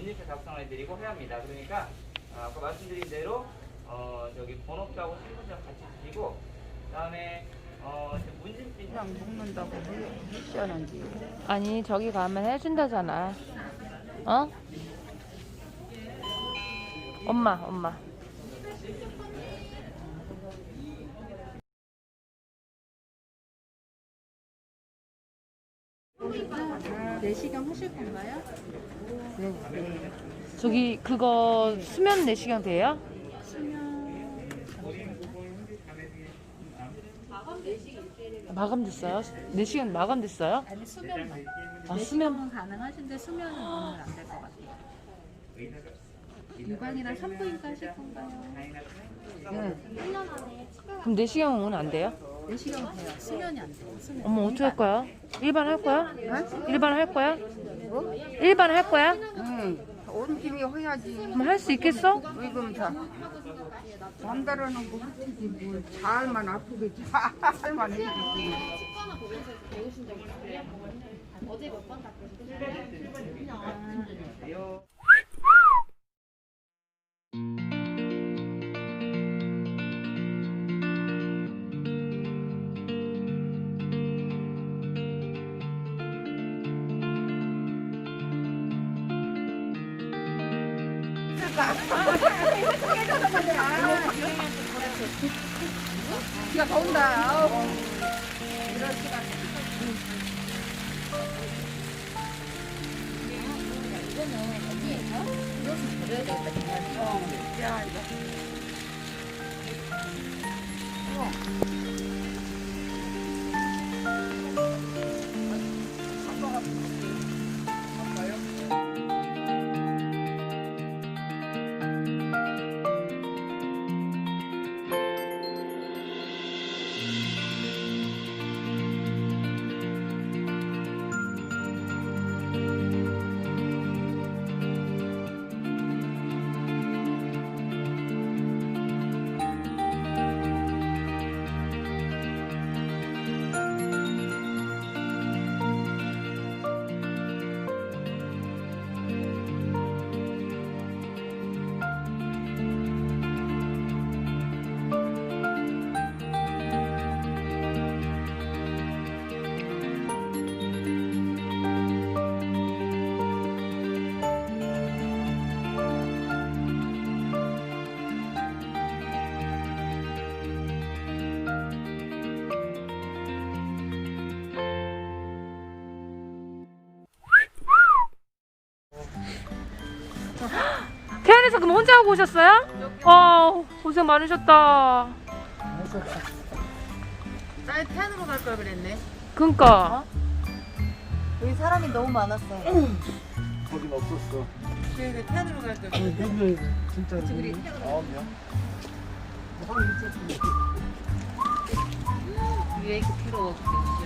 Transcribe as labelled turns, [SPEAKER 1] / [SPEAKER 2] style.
[SPEAKER 1] 문진표 작성을 해드리고 해야 합니다. 그러니까 아, 아까 말씀드린 대로 어, 저기 번호표하고 신분증 같이 주시고 그다음에 어, 이제 문진표
[SPEAKER 2] 그냥 먹는다고 시원한지.
[SPEAKER 3] 아니 저기 가면 해준다잖아. 어? 엄마 엄마.
[SPEAKER 4] 내시경 하실 건가요?
[SPEAKER 3] 저기 그거 수면 내시경 돼요? 마감됐어요? 내시경 마감됐어요?
[SPEAKER 4] 아니 수면만.
[SPEAKER 3] 아 수면
[SPEAKER 4] 내시경은 가능하신데 수면은 오늘 안 될 것 같아요. 유방이랑 산부인과 하실 건가요?
[SPEAKER 3] 그럼 내시경은 오늘 안 돼요?
[SPEAKER 4] 내시경 돼요. 수면이 안 돼요. 수면.
[SPEAKER 3] 어머 어떻게 할 거야? 일반 할 거야? 일반 할 거야? 일반 할 거야?
[SPEAKER 2] 응. 온 김에 해야지.
[SPEAKER 3] 그럼 할 수 있겠어?
[SPEAKER 2] 지금 다. 잠자라는 거 흩지 뭘 잘만 아프게 잘만 해주지. 비가 더 온다. 아우. 이럴 수가. 어, 야, 이거.
[SPEAKER 3] 그럼 혼자 하고 오셨어요? 어 고생 많으셨다.
[SPEAKER 4] 나 태안으로 갈 걸 그랬네.
[SPEAKER 3] 그니까
[SPEAKER 4] 여기 사람이 너무 많았어.
[SPEAKER 5] 거긴 없었어.
[SPEAKER 4] 그래 태안으로 갈 걸.
[SPEAKER 5] 아니, 몇명 진짜
[SPEAKER 4] 우리
[SPEAKER 5] 아홉 명.
[SPEAKER 4] 왜 이렇게 필요 없어?